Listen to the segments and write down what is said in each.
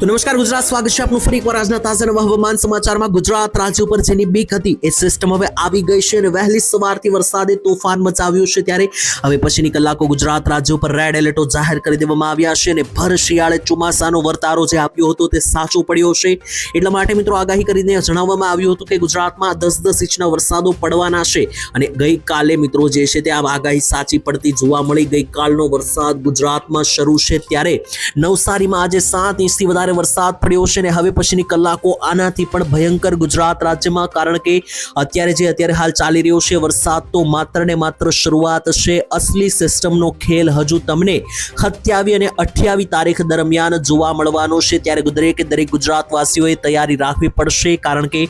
તો નમસ્કાર, ગુજરાત સ્વાગત છે આપનું ફરી એકવાર આજના તાજા નવા હવામાન સમાચારમાં. ગુજરાત રાજ્ય ઉપર જેની બીક હતી એ સિસ્ટમ હવે આવી ગઈ છે અને વહેલી સવારથી વરસાદે તોફાન મચાવ્યું છે ત્યારે હવે પછીની કલાકો ગુજરાત રાજ્ય ઉપર રેડ એલર્ટો જાહેર કરી દેવામાં આવ્યા છે અને ભર શિયાળે ચોમાસાનો વર્તારો જે આપ્યો હતો તે સાચો પડ્યો છે. એટલા માટે મિત્રો આગાહી કરીને જણાવવામાં આવ્યું હતું કે ગુજરાતમાં દસ દસ ઇંચના વરસાદો પડવાના છે અને ગઈકાલે મિત્રો જે છે તે આ આગાહી સાચી પડતી જોવા મળી. ગઈકાલનો વરસાદ ગુજરાતમાં શરૂ છે ત્યારે નવસારીમાં આજે સાત ઇંચથી વધારે વરસાદ પડ્યો છે અને હવે પછીની કલાકો આનાથી પણ ભયંકર ગુજરાત રાજ્યમાં, કારણ કે અત્યારે જે અત્યારે હાલ ચાલી રહ્યો છે વરસાદ, તો માત્ર ને માત્ર શરૂઆત છે અસલી સિસ્ટમનો ખેલ. હજુ તમને સત્યાવી અને અઠ્યાવી તારીખ દરમિયાન જોવા મળવાનો છે. ત્યારે દરેકે દરેક ગુજરાતવાસીઓએ તૈયારી રાખવી પડશે, કારણ કે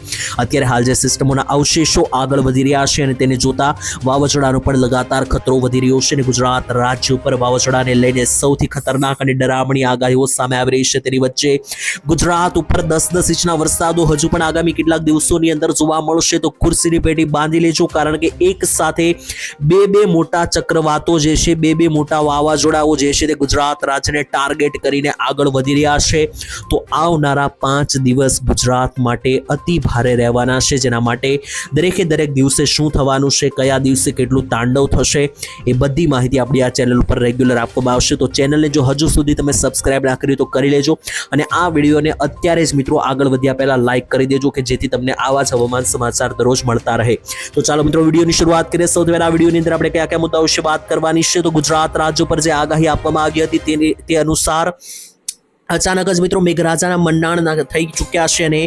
અત્યારે હાલ જે સિસ્ટમોના અવશેષો આગળ વધી રહ્યા છે અને તેને જોતા વાવાઝોડાનો પણ લગાતાર ખતરો વધી રહ્યો છે અને ગુજરાત રાજ્ય ઉપર વાવાઝોડાને લઈને સૌથી ખતરનાક અને ડરામણી આગાહીઓ સામે આવી રહી છે. તેની વચ્ચે ગુજરાત ઉપર દસ દસ ઇંચના વરસાદો હજુ પણ આગામી કેટલાક દિવસોની અંદર જોવા મળશે. તો ખુરશીની પેટી બાંધી લેજો કારણ કે એક સાથે બે બે મોટા ચક્રવાતો જે છે, બે બે મોટા વાવાઝોડાઓ જે છે તે ગુજરાત રાજ્યને ટાર્ગેટ કરીને આગળ વધી રહ્યા છે. તો આવનારા પાંચ દિવસ ગુજરાત માટે અતિ ભારે રહેવાના છે. જેના માટે દરેકે દરેક દિવસે શું થવાનું છે, કયા દિવસે કેટલું તાંડવ થશે, એ બધી માહિતી આપણી આ ચેનલ ઉપર રેગ્યુલર આપવામાં આવશે. તો ચેનલને જો હજુ સુધી તમે સબસ્ક્રાઇબ ના કર્યું તો કરી લેજો. અને આ વિડીયોને અત્યારે જ મિત્રો આગળ વધ્યા પહેલાં લાઇક કરી દેજો કે જેથી તમને આવા જ હવામાન સમાચાર દરરોજ મળતા રહે. તો ચાલો મિત્રો વિડીયોની શરૂઆત કરીએ. સૌથી પહેલાં વિડીયોની અંદર આપણે કયા કયા મુદ્દાઓ વિશે વાત કરવાની છે? તો ગુજરાત રાજ્ય પર જે આગાહી આપવામાં આવી હતી તેની તે અનુસાર અચાનક જ મિત્રો મેઘરાજાના મંડાણ થઈ ચૂક્યા છે અને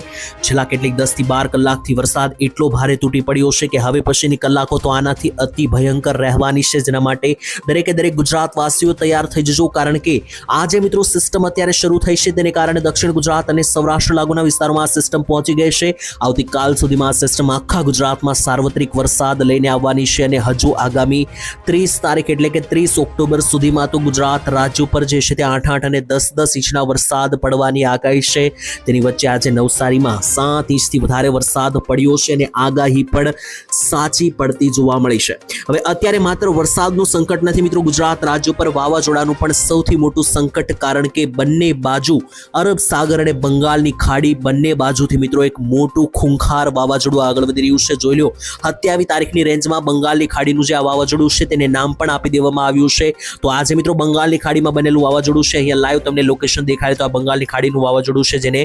છેલ્લા કેટલીક દસથી બાર કલાકથી વરસાદ એટલો ભારે તૂટી પડ્યો છે કે હવે પછીની કલાકો તો આનાથી અતિ ભયંકર રહેવાની છે. જેના માટે દરેકે દરેક ગુજરાતવાસીઓ તૈયાર થઈ જજો, કારણ કે આ જે મિત્રો સિસ્ટમ અત્યારે શરૂ થઈ છે. તેને કારણે દક્ષિણ ગુજરાત અને સૌરાષ્ટ્ર લાગુના વિસ્તારોમાં આ સિસ્ટમ પહોંચી ગઈ છે. આવતીકાલ સુધીમાં આ સિસ્ટમ આખા ગુજરાતમાં સાર્વત્રિક વરસાદ લઈને આવવાની છે અને હજુ આગામી ત્રીસ તારીખ એટલે કે ત્રીસ ઓક્ટોબર સુધીમાં તો ગુજરાત રાજ્ય ઉપર જે છે તે આઠ આઠ અને દસ દસ ઇંચના વરસાદ પડવાની આગાહી છે. તેની વચ્ચે આજે નવસારીમાં સાત ઇંચથી વધારે વરસાદ પડ્યો છે અને આગાહી પણ સાચી પડતી જોવા મળી છે. હવે અત્યારે માત્ર વરસાદનું સંકટ નથી મિત્રો. ગુજરાત રાજ્ય પર વાવાઝોડાનું પણ સૌથી મોટું સંકટ કારણ કે બંને બાજુ અરબ સાગર અને બંગાળની ખાડી બંને બાજુથી મિત્રો એક મોટું ખૂંખાર વાવાઝોડું આગળ વધી રહ્યું છે. જોઈ લો સત્યાવી તારીખની રેન્જમાં બંગાળની ખાડીનું જે આ વાવાઝોડું છે તેને નામ પણ આપી દેવામાં આવ્યું છે. તો આજે મિત્રો બંગાળની ખાડીમાં બનેલું વાવાઝોડું છે. અહીંયા લાઈવ તમને લોકેશન દેખાય તો આ બંગાળની ખાડીનું વાવાઝોડું છે જેને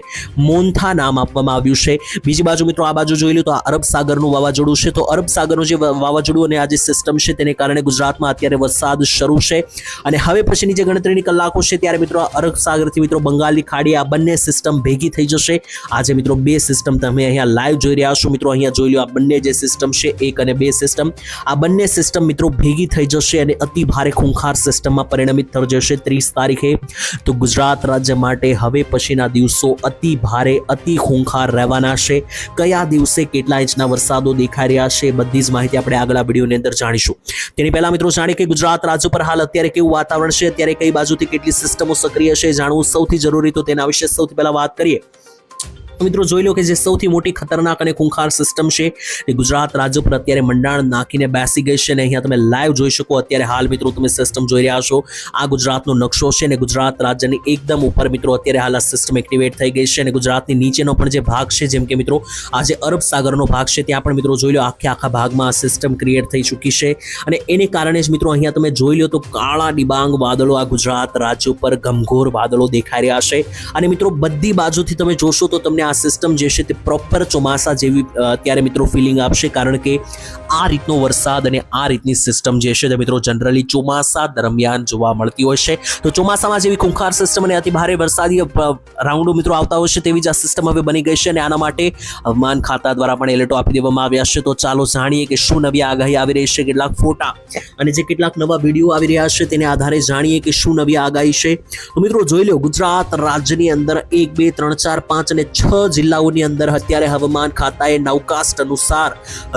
મોન્થા નામ આપવામાં આવ્યું છે. બીજી બાજુ મિત્રો આ બાજુ જોઈ લો તો આ અરબ સાગરનું વાવાઝોડું છે. તો અરબ સાગરનું જે વાવાઝોડું અને આ જે સિસ્ટમ છે તેને કારણે ગુજરાતમાં અત્યારે વરસાદ શરૂ છે. અને હવે પછીની જે ગણતરીની કલાકો છે ત્યારે મિત્રો અરબ સાગરથી મિત્રો બંગાળની ખાડી આ બંને સિસ્ટમ ભેગી થઈ જશે. આજે મિત્રો બે સિસ્ટમ તમે અહીંયા લાઈવ જોઈ રહ્યા છો. મિત્રો અહીંયા જોઈ લો આ બંને જે સિસ્ટમ છે, એક અને બે સિસ્ટમ આ બંને સિસ્ટમ મિત્રો ભેગી થઈ જશે અને અતિ ભારે ખૂંખાર સિસ્ટમમાં પરિણમિત થઈ જશે ત્રીસ તારીખે. તો ગુજરાત રાજ્ય માટે હવે પછીના દિવસો અતિ ભારે, અતિ ખૂંખાર રહેવાના છે. કયા દિવસે કેટલા ઇંચના વરસાદો દેખાઈ રહ્યા છે બધી જ માહિતી આપણે આગળ વિડીયોની અંદર જાણીશું. તેની પહેલા મિત્રો જાણીએ કે ગુજરાત રાજ્ય પર હાલ અત્યારે કેવું વાતાવરણ છે, અત્યારે કઈ બાજુથી કેટલી સિસ્ટમો સક્રિય છે જાણવું સૌથી જરૂરી તો તેના વિશે સૌથી પહેલા વાત કરીએ. મિત્રો જોઈ લો કે જે સૌથી મોટી ખતરનાક અને ખૂંખાર સિસ્ટમ છે એ ગુજરાત રાજ્ય પર અત્યારે મંડાણ નાખીને બેસી ગઈ છે અને અહીંયા તમે લાઈવ જોઈ શકો. અત્યારે હાલ મિત્રો તમે સિસ્ટમ જોઈ રહ્યા છો. આ ગુજરાતનો નકશો છે અને ગુજરાત રાજ્યની એકદમ ઉપર મિત્રો અત્યારે હાલ આ સિસ્ટમ એક્ટિવેટ થઈ ગઈ છે અને ગુજરાતની નીચેનો પણ જે ભાગ છે, જેમ કે મિત્રો આ જે અરબ સાગરનો ભાગ છે, ત્યાં પણ મિત્રો જોઈ લો આખે આખા ભાગમાં આ સિસ્ટમ ક્રિએટ થઈ ચૂકી છે. અને એને કારણે જ મિત્રો અહીંયા તમે જોઈ લો તો કાળા ડિબાંગ વાદળો આ ગુજરાત રાજ્ય ઉપર ગમઘોર વાદળો દેખાઈ રહ્યા છે. અને મિત્રો બધી બાજુથી તમે જોશો તો તમને આ સિસ્ટમ જે છે તે પ્રોપર ચોમાસા જેવી અત્યારે મિત્રો ફિલિંગ આપશે કારણ કે આ રીતનો વરસાદ અને આ રીતની સિસ્ટમ જે છે તે મિત્રો જનરલી ચોમાસા દરમિયાન જોવા મળતી હોય છે. તો ચોમાસામાં જેવી ખૂંખાર સિસ્ટમ અને અતિ ભારે વરસાદી રાઉન્ડો મિત્રો આવતા હોય છે તેવી જ આ સિસ્ટમ હવે બની ગઈ છે અને આના માટે હવામાન ખાતા દ્વારા પણ એલર્ટો આપી દેવામાં આવ્યા છે. તો ચાલો જાણીએ કે શું નવી આગાહી આવી રહી છે કેટલાક ફોટા અને જે કેટલાક નવા વીડિયો આવી રહ્યા છે તેને આધારે જાણીએ કે શું નવી આગાહી છે. તો મિત્રો જોઈ લો ગુજરાત રાજ્યની અંદર એક, બે, ત્રણ, ચાર, પાંચ અને છ જિલ્લાઓની અંદર અત્યારે હવામાન ખાતાએ નવકાસ્ટ અનુસાર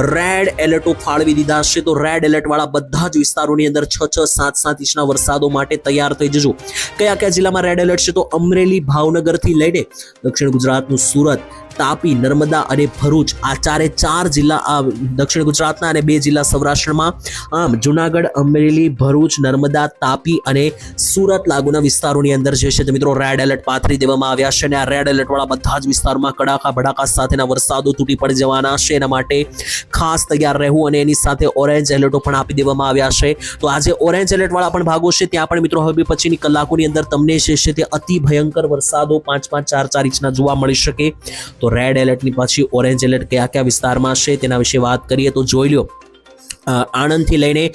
રેડ એલર્ટો ફાળવી દીધા છે. તો રેડ એલર્ટ વાળા બધા જ વિસ્તારોની અંદર છ છ સાત સાત ઇંચના વરસાદો માટે તૈયાર થઈ જજો. કયા કયા જિલ્લામાં રેડ એલર્ટ છે તો અમરેલી ભાવનગરથી લઈને દક્ષિણ ગુજરાતનું સુરત તાપી, નર્મદા અને ભરૂચ આ ચારે ચાર જિલ્લા, આ દક્ષિણ ગુજરાતના અને બે જિલ્લા સૌરાષ્ટ્રમાં. આમ, જુનાગઢ, અમરેલી, ભરૂચ, નર્મદા, તાપી અને સુરત લાગુના વિસ્તારોની અંદર જે છે તે મિત્રો રેડ એલર્ટ પાથરી દેવામાં આવ્યા છે અને આ રેડ એલર્ટવાળા બધા જ વિસ્તારમાં કડાકા ભડાકા સાથેના વરસાદો તૂટી પડી જવાના છે. એના માટે ખાસ તૈયાર રહેવું અને એની સાથે ઓરેન્જ એલર્ટો પણ આપી દેવામાં આવ્યા છે. તો આજે ઓરેન્જ એલર્ટવાળા પણ ભાગો છે, ત્યાં પણ મિત્રો હવે પછીની કલાકોની અંદર તમને છે તે અતિ ભયંકર વરસાદો પાંચ પાંચ ચાર ચાર ઇંચના જોવા મળી શકે. તો રેડ એલર્ટની પછી ઓરેન્જ એલર્ટ કયા કયા વિસ્તારમાં છે તેના વિશે વાત કરીએ તો જોઈ લો આણંદથી લઈને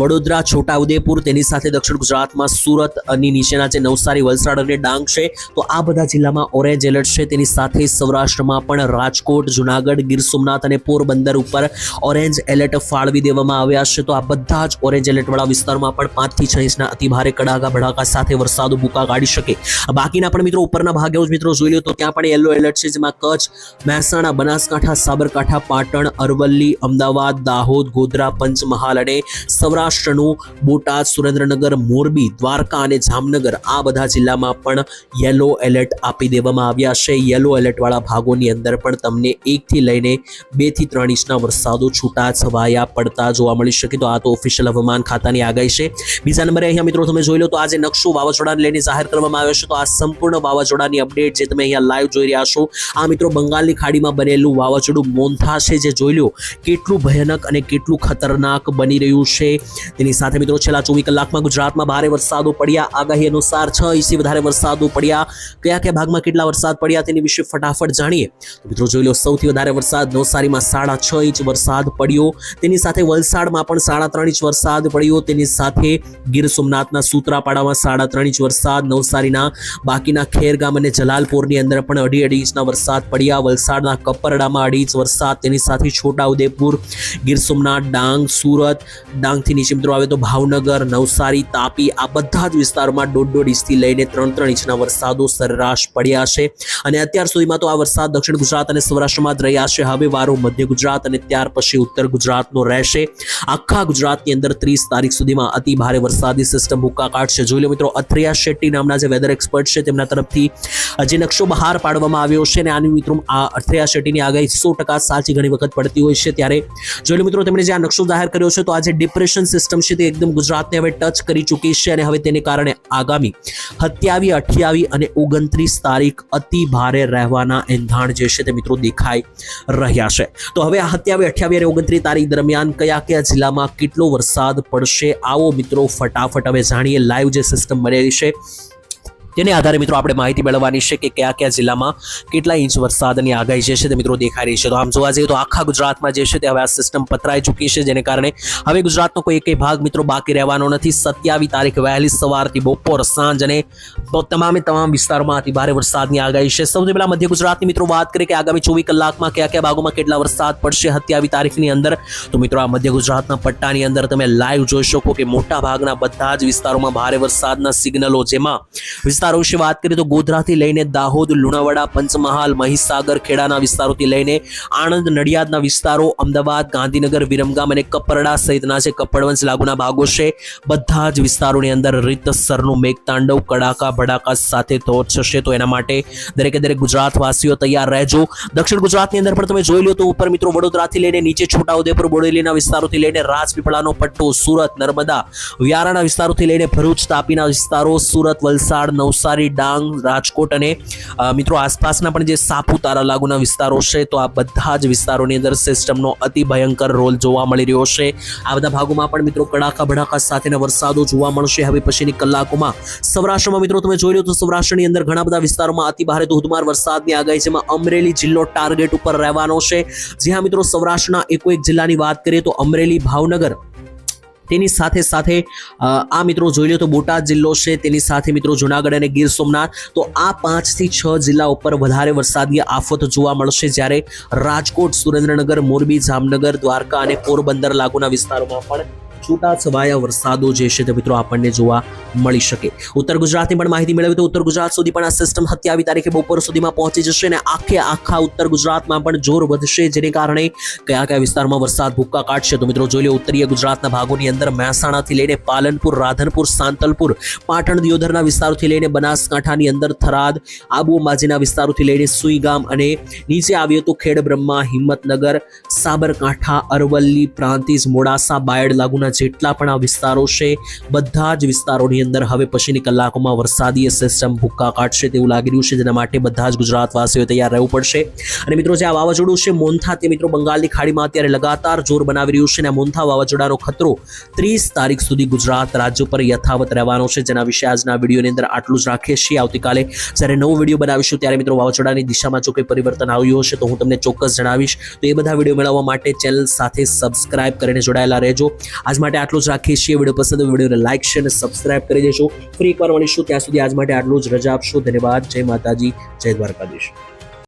વડોદરા, છોટાઉદેપુર, તેની સાથે દક્ષિણ ગુજરાતમાં સુરતની નીચેના જે નવસારી, વલસાડ અને ડાંગ છે, તો આ બધા જિલ્લામાં ઓરેન્જ એલર્ટ છે. તેની સાથે સૌરાષ્ટ્રમાં પણ રાજકોટ, જુનાગઢ, ગીર સોમનાથ અને પોરબંદર ઉપર ઓરેન્જ એલર્ટ ફાળવી દેવામાં આવ્યા છે. તો આ બધા જ ઓરેન્જ એલર્ટ વાળા વિસ્તારમાં પણ પાંચથી છ ઇંચના અતિભારે કડાકા ભડાકા સાથે વરસાદ ભૂકા કાઢી શકે. બાકીના પણ મિત્રો ઉપરના ભાગે જ મિત્રો જોઈ લો, તો ત્યાં પણ યલો એલર્ટ છે, જેમાં કચ્છ, મહેસાણા, બનાસકાંઠા, સાબરકાંઠા, પાટણ, અરવલ્લી, અમદાવાદ, દાહોદ, ગોધરા પંચમહાલ અને સૌરાષ્ટ્રનું બોટાદ, સુરેન્દ્રનગર, મોરબી, દ્વારકા અને જામનગર આ બધા જિલ્લામાં પણ યલો એલર્ટ આપી દેવામાં આવ્યા છે. યલો એલર્ટ વાળા ભાગોની અંદર પણ તમને એકથી લઈને બેથી ત્રણ ઇંચના વરસાદો છૂટા છવાયા પડતા જોવા મળી શકે તો આ તો ઓફિશિયલ હવામાન ખાતાની આગાહી છે. બીજા નંબરે અહીંયા મિત્રો તમે જોઈ લો તો આજે નકશો વાવાઝોડાને લઈને જાહેર કરવામાં આવ્યો છે તો આ સંપૂર્ણ વાવાઝોડાની અપડેટ જે તમે અહીંયા લાઈવ જોઈ રહ્યા છો, આ મિત્રો બંગાળની ખાડીમાં બનેલું વાવાઝોડું મોન્થા છે. જે જોઈ લો, કેટલું ભયાનક અને કેટલું ખતરનાક બની રહ્યું છે. તેની સાથે મિત્રો છેલ્લા ચોવીસ કલાકમાં ગુજરાતમાં ભારે વરસાદો પડ્યા. આગાહી અનુસાર છ ઇંચથી વધારે વરસાદો પડ્યા. કયા કયા ભાગમાં કેટલા વરસાદ પડ્યા તેની વિશે ફટાફટ જાણીએ. મિત્રો જોઈ લો, સૌથી વધારે વરસાદ નવસારીમાં સાડા છ ઇંચ વરસાદ પડ્યો. તેની સાથે વલસાડમાં પણ સાડા ત્રણ ઇંચ વરસાદ પડ્યો. તેની સાથે ગીર સોમનાથના સૂત્રાપાડામાં સાડા ત્રણ ઇંચ વરસાદ. નવસારીના બાકીના ખેરગામ અને જલાલપુરની અંદર પણ અઢી અઢી ઇંચના વરસાદ પડ્યા. વલસાડના કપરડામાં અઢી ઇંચ વરસાદ. તેની સાથે છોટાઉદેપુર, ગીર સોમનાથ ડાંગ, સુરત, ડાંગથી નીચે મિત્રો આવે તો ભાવનગર, નવસારી, તાપી, આ બધા જ વિસ્તારોમાં દોઢ દોઢ ઇંચથી લઈને ત્રણ ત્રણ ઇંચના વરસાદો સરેરાશ પડ્યા છે. અને અત્યાર સુધીમાં તો આ વરસાદ દક્ષિણ ગુજરાત અને સૌરાષ્ટ્રમાં જ રહ્યા છે. હવે વારો મધ્ય ગુજરાત અને ત્યાર પછી ઉત્તર ગુજરાતનો રહેશે. આખા ગુજરાતની અંદર ત્રીસ તારીખ સુધીમાં અતિ ભારે વરસાદી સિસ્ટમ હુક્કા કાઢશે જોઈ લો મિત્રો, અથરિયા શેટ્ટી નામના જે વેધર એક્સપર્ટ છે, તેમના તરફથી જે નકશો બહાર પાડવામાં આવ્યો છે અને આની મિત્રો આ અથરિયા શેટ્ટીની આગાહી સો ટકા સાચી ઘણી વખત પડતી હોય છે. ત્યારે જોઈ મિત્રો, તેમણે જે આ નકશો જાહેર કર્યો છે, તો આ જે ડિપ્રેશન સિસ્ટમ છે તે એકદમ ગુજરાતને હવે ટચ કરી ચૂકી છે અને હવે તેને કારણે આગામી સત્યાવી, અઠ્યાવી અને ઓગણત્રીસ તારીખ અતિ ભારે રહેવાના એંધાણ જે છે તે મિત્રો દેખાઈ રહ્યા છે. તો હવે આ સત્યાવી, અઠ્યાવી અને ઓગણત્રીસ તારીખ દરમિયાન કયા કયા જિલ્લામાં કેટલો વરસાદ પડશે, આવો મિત્રો ફટાફટ હવે જાણીએ. લાઈવ જે સિસ્ટમ બનેલી છે તેને આધારે મિત્રો આપણે માહિતી મેળવવાની છે કે કયા કયા જિલ્લામાં કેટલા ઇંચ વરસાદની આગાહી જે છે તે મિત્રો દેખાઈ રહી છે. તો આમ જોવા જઈએ તો આખા ગુજરાતમાં જે છે તે હવે આ સિસ્ટમ પથરાઈ ચૂકી છે, જેને કારણે હવે ગુજરાતનો કોઈ એકેય ભાગ મિત્રો બાકી રહેવાનો નથી. સત્યાવી તારીખ વહેલી સવારથી બપોર સાંજ અને તમામે તમામ વિસ્તારોમાં અતિ ભારે વરસાદની આગાહી છે. સૌથી પહેલા મધ્ય ગુજરાતની મિત્રો વાત કરીએ કે આગામી ચોવીસ કલાકમાં કયા કયા ભાગોમાં કેટલા વરસાદ પડશે સત્યાવી તારીખની અંદર. તો મિત્રો આ મધ્ય ગુજરાતના પટ્ટાની અંદર તમે લાઈવ જોઈ શકો કે મોટા ભાગના બધા જ વિસ્તારોમાં ભારે વરસાદના સિગ્નલો જેમાં વિસ્તારો વિશે વાત કરીએ તો ગોધરાથી લઈને દાહોદ, લુણાવાડા, પંચમહાલ, મહીસાગર, ખેડાના વિસ્તારોથી લઈને આણંદ, નડિયાદના વિસ્તારો, અમદાવાદ, ગાંધીનગર, વિરમગામ અને કપરડા સહિતના જે કપડવંશ લાગુના ભાગો છે. બધા જ વિસ્તારોની અંદર રીતસરનું મેઘતાંડવ, કડાકા, ભડાકા સાથે થશે. તો એના માટે દરેકે દરેક ગુજરાતવાસીઓ તૈયાર રહેજો. દક્ષિણ ગુજરાતની અંદર પણ તમે જોઈ લો તો ઉપર મિત્રો વડોદરાથી લઈને નીચે છોટાઉદેપુર, બોડેલીના વિસ્તારોથી લઈને રાજપીપળાનો પટ્ટો, સુરત, નર્મદા, વ્યારાના વિસ્તારોથી લઈને ભરૂચ, તાપીના વિસ્તારો, સુરત, વલસાડ નવસારી, ડાંગ, રાજકોટ અને મિત્રો આસપાસના પણ જે સાપુતારા લાગુના વિસ્તારો છે, તો આ બધા જ વિસ્તારોની અંદર સિસ્ટમનો અતિ ભયંકર રોલ જોવા મળી રહ્યો છે. આ બધા ભાગોમાં પણ મિત્રો કડાકા ભડાકા સાથેના વરસાદો જોવા મળશે. હવે પછીની કલાકોમાં સૌરાષ્ટ્રમાં મિત્રો તમે જોઈ લો તો સૌરાષ્ટ્રની અંદર ઘણા બધા વિસ્તારોમાં અતિ ભારે ધોધમાર વરસાદની આગાહી જેમાં અમરેલી જિલ્લો ટાર્ગેટ ઉપર રહેવાનો છે. જ્યાં મિત્રો સૌરાષ્ટ્રના એકો એક જિલ્લાની વાત કરીએ તો અમરેલી, ભાવનગર તેની સાથે સાથે આ મિત્રો જોઈ લો તો બોટાદ જિલ્લો છે, તેની સાથે મિત્રો જુનાગઢ અને ગીર સોમનાથ. તો આ પાંચથી છ જિલ્લા ઉપર વધારે વરસાદની આફત જોવા મળશે જ્યારે રાજકોટ, સુરેન્દ્રનગર, મોરબી, જામનગર, દ્વારકા અને પોરબંદર લાગુના વિસ્તારોમાં પણ છૂટાછવાયા વરસાદો જે છે તે મિત્રો આપણને જોવા મળી શકે. ઉત્તર ગુજરાતની પણ માહિતી મેળવી તો ઉત્તર ગુજરાત સુધી પણ આ સિસ્ટમ હત્યાવી તારીખે બપોર સુધીમાં પહોંચી જશે અને આખે આખા ઉત્તર ગુજરાતમાં પણ જોર વધશે જેને કારણે કયા કયા વિસ્તારમાં વરસાદ ભૂક્કા કાઢશે તો મિત્રો જોઈ લો ઉત્તરીય ગુજરાતના ભાગોની અંદર મહેસાણાથી લઈને પાલનપુર, રાધનપુર, સાંતલપુર, પાટણ, દિયોદરના વિસ્તારોથી લઈને બનાસકાંઠાની અંદર થરાદ, આબુ અંબાજીના વિસ્તારોથી લઈને સુઈગામ અને નીચે આવ્યો તો ખેડ બ્રહ્મા હિંમતનગર, સાબરકાંઠા, અરવલ્લી, પ્રાંતિજ, મોડાસા, બાયડ, લાગુના જેટલા પણ આ વિસ્તારો છે, બધા જ વિસ્તારોની અંદર હવે પછીની કલાકોમાં વરસાદી સિસ્ટમ ભૂક્કા કાઢશે તેવું લાગી રહ્યું છે, જેના માટે બધા જ ગુજરાતવાસીઓ તૈયાર રહેવું પડશે. અને મિત્રો, જે આ વાવાઝોડું છે, મોન્થા તે મિત્રો બંગાળની ખાડીમાં અત્યારે લગાતાર જોર બનાવી રહ્યું છે અને મોન્થા વાવાઝોડાનો ખતરો ત્રીસ તારીખ સુધી ગુજરાત રાજ્ય પર યથાવત રહેવાનો છે, જેના વિશે આજના વિડીયોની અંદર આટલું જ રાખીએ છીએ. આવતીકાલે જ્યારે નવો વીડિયો બનાવીશું, ત્યારે મિત્રો વાવાઝોડાની દિશામાં જો કોઈ પરિવર્તન આવ્યું હશે, તો હું તમને ચોક્કસ જણાવીશ. તો એ બધા વીડિયો મેળવવા માટે ચેનલ સાથે સબસ્ક્રાઇબ કરીને જોડાયેલા રહેજો. આજ માટે આટલું જ રાખીએ છીએ. વીડિયો પસંદ વિડીયોને લાઇક છે અને સબસ્ક્રાઇબ કરી દેશો ફરી એકવાર મળીશું. ત્યાં સુધી આજ માટે આટલું જ રજા આપશો. ધન્યવાદ. જય માતાજી. જય દ્વારકાધીશ.